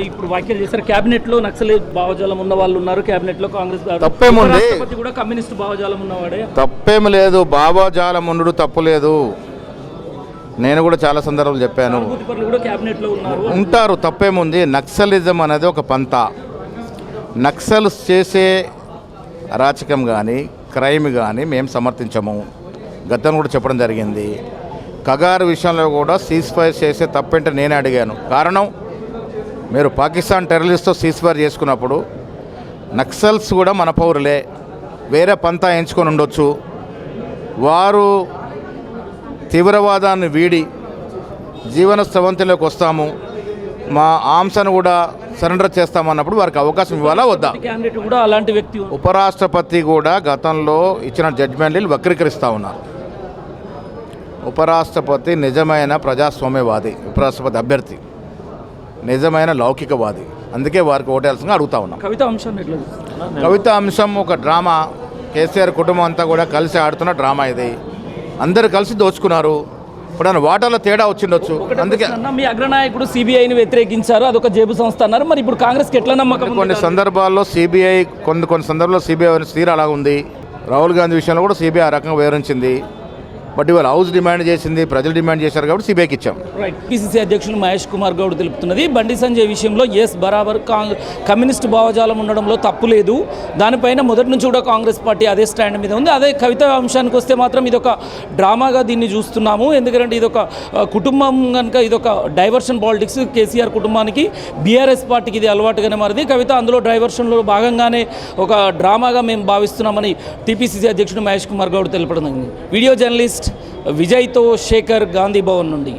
ఇప్పుడు వ్యాఖ్యలు చేశారు. కేబినెట్లో నక్సల్ భావజాలం ఉన్న వాళ్ళు ఉన్నారు. కేబినెట్లో కాంగ్రెస్ గారు. తప్పేముంది? కూడా కమ్యూనిస్ట్ భావజాలం ఉన్నవాడే. తప్పేమి లేదు. భావజాలం ఉండు తప్పు లేదు. నేను కూడా చాలా సందర్భాలు చెప్పాను. ఉంటారు. తప్పేముంది? నక్సలిజం అనేది ఒక పంత. నక్సల్ చేసే అరాచకం కానీ క్రైమ్ కానీ మేము సమర్థించము. గతం కూడా చెప్పడం జరిగింది. కగారు విషయంలో కూడా సీజ్ ఫైర్ చేసే తప్పేంటే నేనే అడిగాను. కారణం? మీరు పాకిస్తాన్ టెర్రరిస్ట్తో సీజ్ ఫైర్ చేసుకున్నప్పుడు నక్సల్స్ కూడా మన పౌరులే. వేరే పంతా ఎంచుకొని ఉండొచ్చు. వారు తీవ్రవాదాన్ని వీడి జీవన స్రవంతిలోకి వస్తాము. మా ఆంశను కూడా సరెండర్ చేస్తామన్నప్పుడు వారికి అవకాశం ఇవ్వాలా వద్దా? కూడా అలాంటి వ్యక్తి ఉపరాష్ట్రపతి కూడా గతంలో ఇచ్చిన జడ్జిమెంట్లు వక్రీకరిస్తూ ఉన్నారు. ఉపరాష్ట్రపతి నిజమైన ప్రజాస్వామ్యవాది ఉపరాష్ట్రపతి అభ్యర్థి. నిజమైన లౌకికవాది. అందుకే వారికి ఓటేయాల్సిందిగా అడుగుతా ఉన్నాం. కవిత చూస్తున్నారు? కవిత అంశం ఒక డ్రామా. కేసీఆర్ కుటుంబం అంతా కూడా కలిసి ఆడుతున్న డ్రామా ఇది. అందరు కలిసి దోచుకున్నారు. ఇప్పుడు ఆయన వాటాలో తేడా వచ్చిండొచ్చు. అందుకే మీ అగ్రనాయకుడు సిబిఐని వ్యతిరేకించారు. అదొక జేబు సంస్థ అన్నారు. మరి ఇప్పుడు కాంగ్రెస్కి ఎట్లా నమ్మకం? కొన్ని సందర్భాల్లో సిబిఐ కొన్ని కొన్ని సందర్భాల్లో సిబిఐ తీరు అలా ఉంది. రాహుల్ గాంధీ విషయంలో కూడా సిబిఐ ఆ రకంగా వివరించింది. బట్ ఇవాళ హౌస్ డిమాండ్ చేసింది ప్రజలు డిమాండ్ చేశారు కాబట్టి సిబిఐకి ఇచ్చాం. పిసిసి అధ్యక్షులు మహేష్ కుమార్ గౌడ్ తెలుపుతున్నది. బండి సంజయ్ విషయంలో ఎస్ బరాబర్ కాంగ్ కమ్యూనిస్ట్ భావజాలం ఉండడంలో తప్పు లేదు. దానిపైన మొదటి నుంచి కూడా కాంగ్రెస్ పార్టీ అదే స్టాండ్ మీద ఉంది. అదే కవిత అంశానికి వస్తే మాత్రం ఇది ఒక డ్రామాగా దీన్ని చూస్తున్నాము. ఎందుకంటే ఇది ఒక కుటుంబం కనుక ఇది ఒక డైవర్షన్ పాలిటిక్స్. కేసీఆర్ కుటుంబానికి బీఆర్ఎస్ పార్టీకి ఇది అలవాటుగానే మారింది. కవిత అందులో డైవర్షన్లో భాగంగానే ఒక డ్రామాగా మేము భావిస్తున్నామని టీపీసీసీ అధ్యక్షుడు మహేష్ కుమార్ గౌడ్ తెలపడం వీడియో జర్నలిస్ట్ విజయ్తో శేఖర్ గాంధీ భవన్ నుండి.